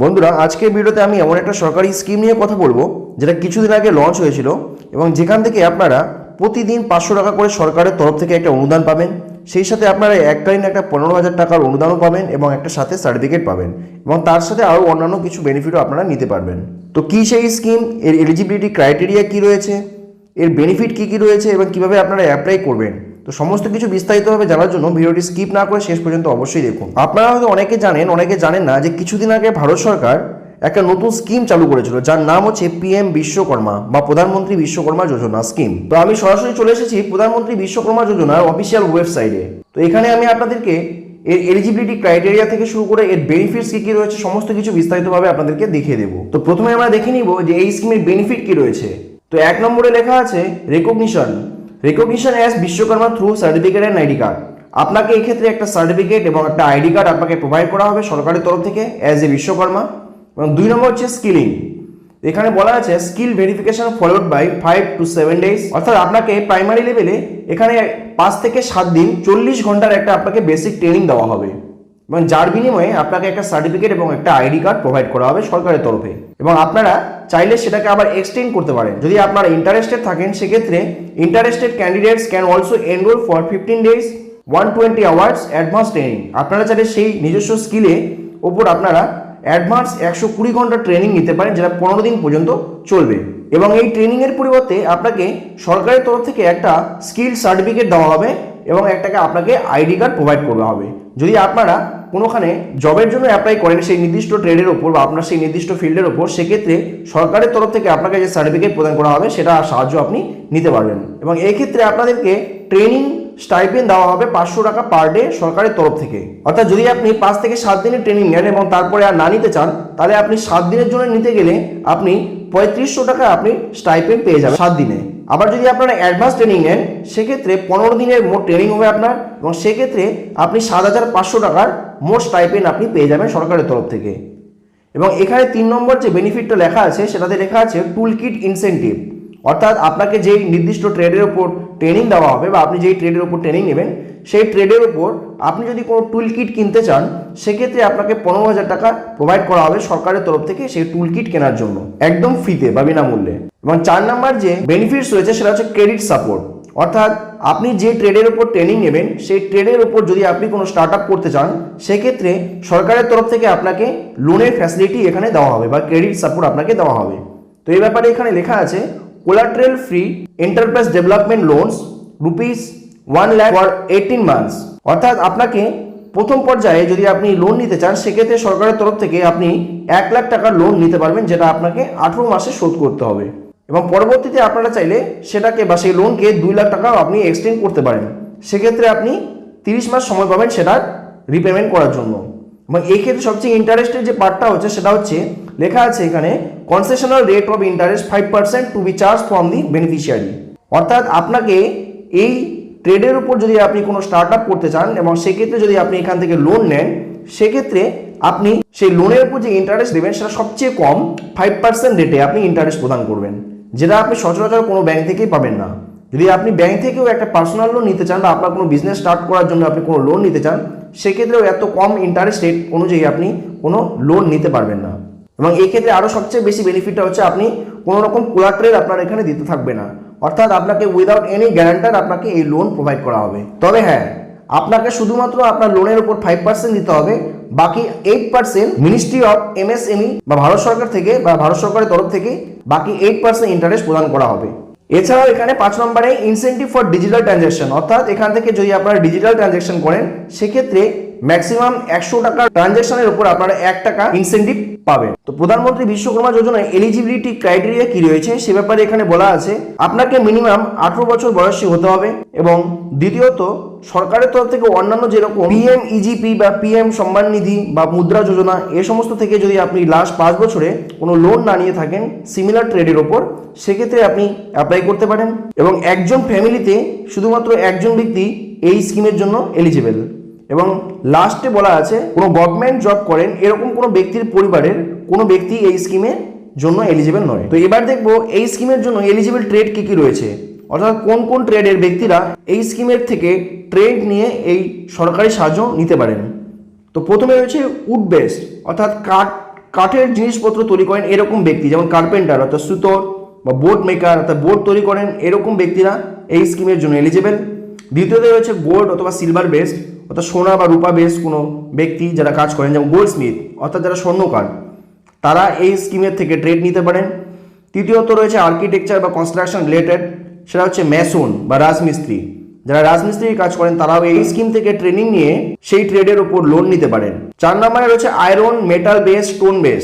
বন্ধুরা আজকের ভিডিওতে আমি এমন একটা সরকারি স্কিম নিয়ে কথা বলব, যেটা কিছুদিন আগে লঞ্চ হয়েছিল এবং যেখান থেকে আপনারা প্রতিদিন পাঁচশো টাকা করে সরকারের তরফ থেকে একটা অনুদান পাবেন। সেই সাথে আপনারা এককালীন একটা পনেরো হাজার টাকার অনুদানও পাবেন এবং একটা সাথে সার্টিফিকেট পাবেন এবং তার সাথে আরও অন্যান্য কিছু বেনিফিটও আপনারা নিতে পারবেন। তো কী সেই স্কিম এর এলিজিবিলিটি ক্রাইটেরিয়া কী রয়েছে? এর বেনিফিট কী কী রয়েছে? এবং কীভাবে আপনারা অ্যাপ্লাই করবেন? তো সমস্ত কিছু বিস্তারিতভাবে জানার জন্য ভিডিওটি স্কিপ না করে শেষ পর্যন্ত অবশ্যই দেখুন। আপনারা হয়তো অনেকে জানেন অনেকে জানেন না যে কিছুদিন আগে ভারত সরকার একটা নতুন স্কিম চালু করেছিল, যার নাম হচ্ছে পিএম বিশ্বকর্মা বা প্রধানমন্ত্রী বিশ্বকর্মা যোজনা স্কিম তো আমি সরাসরি চলে এসেছি প্রধানমন্ত্রী বিশ্বকর্মা যোজনার অফিসিয়াল ওয়েবসাইটে তো এখানে আমি আপনাদেরকে এর এলিজিবিলিটি ক্রাইটেরিয়া থেকে শুরু করে এর বেনিফিটস কী কী রয়েছে, সমস্ত কিছু বিস্তারিতভাবে আপনাদেরকে দেখিয়ে দেবো। তো প্রথমে আমরা দেখে নিব যে এই স্কিমের বেনিফিট কী রয়েছে। তো এক নম্বরে লেখা আছে recognition recognition as Vishwakarma through certificate and ID card আপনাকে এক্ষেত্রে একটা সার্টিফিকেট এবং একটা আইডি কার্ড আপনাকে প্রোভাইড করা হবে সরকারের তরফ থেকে অ্যাজ এ বিশ্বকর্মা এবং দুই নম্বর হচ্ছে স্কিলিং এখানে বলা আছে skill verification followed by five to seven days অর্থাৎ আপনাকে প্রাইমারি লেভেলে এখানে পাঁচ থেকে সাত দিন, চল্লিশ ঘণ্টার একটা আপনাকে বেসিক ট্রেনিং দেওয়া হবে। এবং যার বিনিময়ে আপনাকে একটা সার্টিফিকেট এবং একটা আইডি কার্ড প্রোভাইড করা হবে সরকারের তরফে। এবং আপনারা চাইলে সেটাকে আবার এক্সটেন্ড করতে পারেন। যদি আপনারা ইন্টারেস্টেড থাকেন, সেক্ষেত্রে interested candidates can also enroll for fifteen days one twenty hours advance training আপনারা চাইলে সেই নিজস্ব স্কিলে ওপর আপনারা অ্যাডভান্স একশো কুড়ি ঘণ্টা ট্রেনিং নিতে পারেন, যেটা পনেরো দিন পর্যন্ত চলবে। এবং এই ট্রেনিংয়ের পরিবর্তে আপনাকে সরকারের তরফ থেকে একটা স্কিল সার্টিফিকেট দেওয়া হবে এবং একটাকে আপনাকে আইডি কার্ড প্রোভাইড করা হবে। যদি আপনারা কোনোখানে জবের জন্য অ্যাপ্লাই করেন সেই নির্দিষ্ট ট্রেডের ওপর বা আপনার সেই নির্দিষ্ট ফিল্ডের ওপর, সেক্ষেত্রে সরকারের তরফ থেকে আপনাকে যে সার্টিফিকেট প্রদান করা হবে, সেটা সাহায্য আপনি নিতে পারবেন। এবং এই ক্ষেত্রে আপনাদেরকে ট্রেনিং স্টাইপেন দেওয়া হবে পাঁচশো টাকা পার ডে সরকারের তরফ থেকে। অর্থাৎ যদি আপনি পাঁচ থেকে সাত দিনের ট্রেনিং নেন এবং তারপরে আর না নিতে চান, তাহলে আপনি সাত দিনের জন্য নিতে গেলে আপনি পঁয়ত্রিশশো টাকা আপনি স্টাইপেন পেয়ে যাবেন সাত দিনে। আবার যদি আপনারা অ্যাডভান্স ট্রেনিং নেন, সেক্ষেত্রে পনেরো দিনের মোট ট্রেনিং হবে আপনার এবং সেক্ষেত্রে আপনি সাত হাজার পাঁচশো টাকার মোট স্টাইপেন আপনি পেয়ে যাবেন সরকারের তরফ থেকে। এবং এখানে তিন নম্বর যে বেনিফিটটা লেখা আছে, সেটাতে লেখা আছে টুল কিট ইনসেন্টিভ অর্থাৎ আপনাকে যেই নির্দিষ্ট ট্রেডের ওপর ট্রেনিং দেওয়া হবে বা আপনি যেই ট্রেডের ওপর ট্রেনিং নেবেন, সেই ট্রেডের ওপর আপনি যদি কোনো টুল কিট কিনতে চান, সেক্ষেত্রে আপনাকে পনেরো হাজার টাকা প্রোভাইড করা হবে সরকারের তরফ থেকে সেই টুল কিট কেনার জন্য, একদম ফ্রিতে বা বিনামূল্যে। এবং চার নাম্বার যে বেনিফিটস রয়েছে সেটা হচ্ছে ক্রেডিট সাপোর্ট অর্থাৎ আপনি যে ট্রেডের ওপর ট্রেনিং নেবেন, সেই ট্রেডের ওপর যদি আপনি কোনো স্টার্ট আপ করতে চান, সেক্ষেত্রে সরকারের তরফ থেকে আপনাকে লোনের ফ্যাসিলিটি এখানে দেওয়া হবে বা ক্রেডিট সাপোর্ট আপনাকে দেওয়া হবে। তো এই ব্যাপারে এখানে লেখা আছে collateral free enterprise development loans rupees one lakh for eighteen months অর্থাৎ আপনাকে প্রথম পর্যায়ে যদি আপনি লোন নিতে চান, সেক্ষেত্রে সরকারের তরফ থেকে আপনি এক লাখ টাকার লোন নিতে পারবেন, যেটা আপনাকে আঠেরো মাসে শোধ করতে হবে। এবং পরবর্তীতে আপনারা চাইলে সেটাকে বা সেই লোনকে দুই লাখ টাকাও আপনি এক্সটেন্ড করতে পারেন। সেক্ষেত্রে আপনি তিরিশ মাস সময় পাবেন সেটার রিপেমেন্ট করার জন্য। এবং এই ক্ষেত্রে সবচেয়ে ইন্টারেস্টের যে পার্টটা হচ্ছে, সেটা হচ্ছে লেখা আছে এখানে concessional rate of interest five percent to be charge from the beneficiary অর্থাৎ আপনাকে এই ট্রেডের উপর যদি আপনি কোনো স্টার্ট আপ করতে চান এবং সেক্ষেত্রে যদি আপনি এখান থেকে লোন নেন, সেক্ষেত্রে আপনি সেই লোনের উপর যে ইন্টারেস্ট দেবেন, সেটা সবচেয়ে কম ফাইভ পার্সেন্ট রেটে আপনি ইন্টারেস্ট প্রদান করবেন, যেটা আপনি সচরাচর কোনো ব্যাংক থেকেই পাবেন না। যদি আপনি ব্যাংক থেকেও একটা পার্সোনাল লোন নিতে চান বা আপনার কোনো বিজনেস স্টার্ট করার জন্য আপনি কোনো লোন নিতে চান, সেক্ষেত্রেও এত কম ইন্টারেস্ট রেট অনুযায়ী আপনি কোনো লোন নিতে পারবেন না। এবং এই ক্ষেত্রে আরও সবচেয়ে বেশি বেনিফিটটা হচ্ছে আপনি কোনো রকম কোলাট্রেল আপনার এখানে দিতে থাকবে না। অর্থাৎ আপনাকে উইদাউট এনি গ্যারান্টার আপনাকে এই লোন প্রোভাইড করা হবে। তবে হ্যাঁ আপনাকে শুধুমাত্র আপনার লোনের উপর ফাইভ পার্সেন্ট দিতে হবে, বাকি eight percent ministry of MSME বা ভারত সরকার থেকে বা ভারত সরকারের তরফ থেকে বাকি এইট পার্সেন্ট ইন্টারেস্ট প্রদান করা হবে। এছাড়াও এখানে পাঁচ নম্বরে ইনসেন্টিভ ফর ডিজিটাল ট্রানজ্যাকশন অর্থাৎ এখান থেকে যদি আপনারা ডিজিটাল ট্রানজ্যাকশন করেন, সেক্ষেত্রে ম্যাক্সিমাম একশো টাকার ট্রানজ্যাকশনের উপর আপনারা এক টাকা ইনসেন্টিভ পাবেন। তো প্রধানমন্ত্রী বিশ্বকর্মা যোজনায় এলিজিবিলিটি ক্রাইটেরিয়া কি রয়েছে সে ব্যাপারে এখানে বলা আছে, আপনাকে মিনিমাম আঠারো বছর বয়সী হতে হবে এবং দ্বিতীয়ত, সরকারের তরফ থেকে অন্যান্য যেরকম পিএম ইজিপি বা পিএম সম্মান নিধি বা মুদ্রা যোজনা, এ সমস্ত থেকে যদি আপনি লাস্ট পাঁচ বছরে কোনো লোন না নিয়ে থাকেন সিমিলার ট্রেডের ওপর, সেক্ষেত্রে আপনি অ্যাপ্লাই করতে পারেন এবং একজন ফ্যামিলিতে শুধুমাত্র একজন ব্যক্তি এই স্কিমের জন্য এলিজিবল এবং লাস্টে বলা আছে, কোনো গভর্নমেন্ট জব করেন, এরকম কোনো ব্যক্তির পরিবারের কোনো ব্যক্তি এই স্কিমের জন্য এলিজিবল নয়। তো এবার দেখব এই স্কিমের জন্য এলিজিবল ট্রেড কি কি রয়েছে? অর্থাৎ কোন কোন ট্রেডের ব্যক্তিরা এই স্কিমের থেকে ট্রেড নিয়ে এই সরকারি সাহায্য নিতে পারেন? তো প্রথমে রয়েছে উড বেস্ট অর্থাৎ কাঠ, কাঠের জিনিসপত্র তৈরি করেন এরকম ব্যক্তি, যেমন কার্পেন্টার অর্থাৎ সুতোর বা বোর্ড মেকার অর্থাৎ বোর্ড তৈরি করেন এরকম ব্যক্তিরা এই স্কিমের জন্য এলিজেবল দ্বিতীয়ত রয়েছে গোল্ড অথবা সিলভার বেসড অর্থাৎ সোনা বা রূপা বেসড কোনো ব্যক্তি যারা কাজ করেন, যেমন গোল্ড স্মিথ অর্থাৎ যারা স্বর্ণকার, তারা এই স্কিমের থেকে ট্রেড নিতে পারেন। তৃতীয়ত রয়েছে আর্কিটেকচার বা কনস্ট্রাকশন রিলেটেড সেটা হচ্ছে ম্যাসন বা রাজমিস্ত্রি। যারা রাজমিস্ত্রির কাজ করেন, তারাও এই স্কিম থেকে ট্রেনিং নিয়ে সেই ট্রেডের উপর লোন নিতে পারেন। চার নম্বরে রয়েছে iron metal base stone base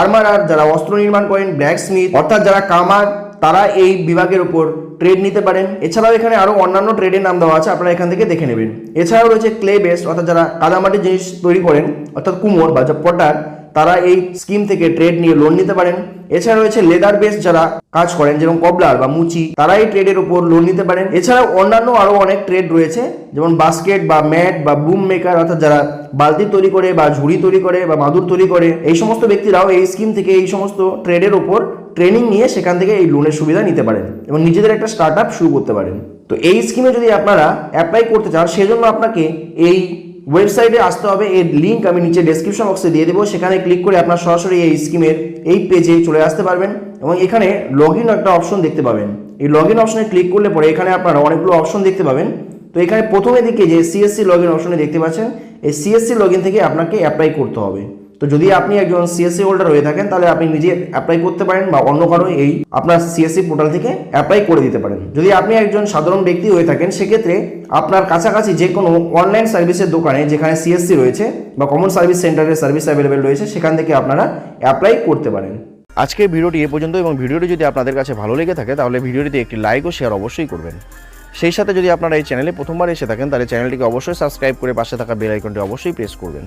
armour আর যারা অস্ত্র নির্মাণ করেন ব্ল্যাক স্মিথ অর্থাৎ যারা কামার তারা এই বিভাগের উপর ট্রেড নিতে পারেন। এছাড়াও এখানে আরও অন্যান্য ট্রেডের নাম দেওয়া আছে, আপনারা এখান থেকে দেখে নেবেন। এছাড়াও রয়েছে ক্লে বেস্ট অর্থাৎ যারা কাদামাটির জিনিস তৈরি করেন, অর্থাৎ কুমোর বা যা পটার, তারা এই স্কিম থেকে ট্রেড নিয়ে লোন নিতে পারেন। এছাড়া রয়েছে লেদার বেস যারা কাজ করেন, যেমন কবলার বা মুচি তারা এই ট্রেডের উপর লোন নিতে পারেন। এছাড়াও অন্যান্য আরও অনেক ট্রেড রয়েছে, যেমন বাস্কেট বা ম্যাট বা বুম মেকার অর্থাৎ যারা বালতি তৈরি করে বা ঝুড়ি তৈরি করে বা মাদুর তৈরি করে, এই সমস্ত ব্যক্তিরাও এই স্কিম থেকে এই সমস্ত ট্রেডের উপর ট্রেনিং নিয়ে সেখান থেকে এই লোনের সুবিধা নিতে পারেন এবং নিজেদের একটা স্টার্ট শুরু করতে পারেন। তো এই স্কিমে যদি আপনারা অ্যাপ্লাই করতে চান, সেজন্য আপনাকে এই ওয়েবসাইটে আসতে হবে। এর লিঙ্ক আমি নিচে ডেসক্রিপশন বক্সে দিয়ে দেবো। সেখানে ক্লিক করে আপনার সরাসরি এই স্কিমের এই পেজে চলে আসতে পারবেন এবং এখানে লগ একটা অপশন দেখতে পাবেন। এই লগ অপশনে ক্লিক করলে পরে এখানে আপনারা অনেকগুলো অপশন দেখতে পাবেন। তো এখানে প্রথমে দিকে যে সিএসসি লগ অপশনে দেখতে পাচ্ছেন, এই সিএসসি লগ থেকে আপনাকে অ্যাপ্লাই করতে হবে। তো যদি আপনি একজন সিএসসি হোল্ডার হয়ে থাকেন, তাহলে আপনি নিজে অ্যাপ্লাই করতে পারেন বা অন্য কারও এই আপনার সিএসসি পোর্টাল থেকে অ্যাপ্লাই করে দিতে পারেন। যদি আপনি একজন সাধারণ ব্যক্তি হয়ে থাকেন, সেক্ষেত্রে আপনার কাছাকাছি যে কোনো অনলাইন সার্ভিসের দোকানে যেখানে সিএসসি রয়েছে বা কমন সার্ভিস সেন্টারের সার্ভিস অ্যাভেলেবেল রয়েছে, সেখান থেকে আপনারা অ্যাপ্লাই করতে পারেন। আজকের ভিডিওটি এ পর্যন্ত এবং ভিডিওটি যদি আপনাদের কাছে ভালো লেগে থাকে, তাহলে ভিডিওটিতে একটি লাইক ও শেয়ার অবশ্যই করবেন। সেই সাথে যদি আপনারা এই চ্যানেলে প্রথমবার এসে থাকেন, তাহলে চ্যানেলটিকে অবশ্যই সাবস্ক্রাইব করে পাশে থাকা বেল আইকনটি অবশ্যই প্রেস করবেন।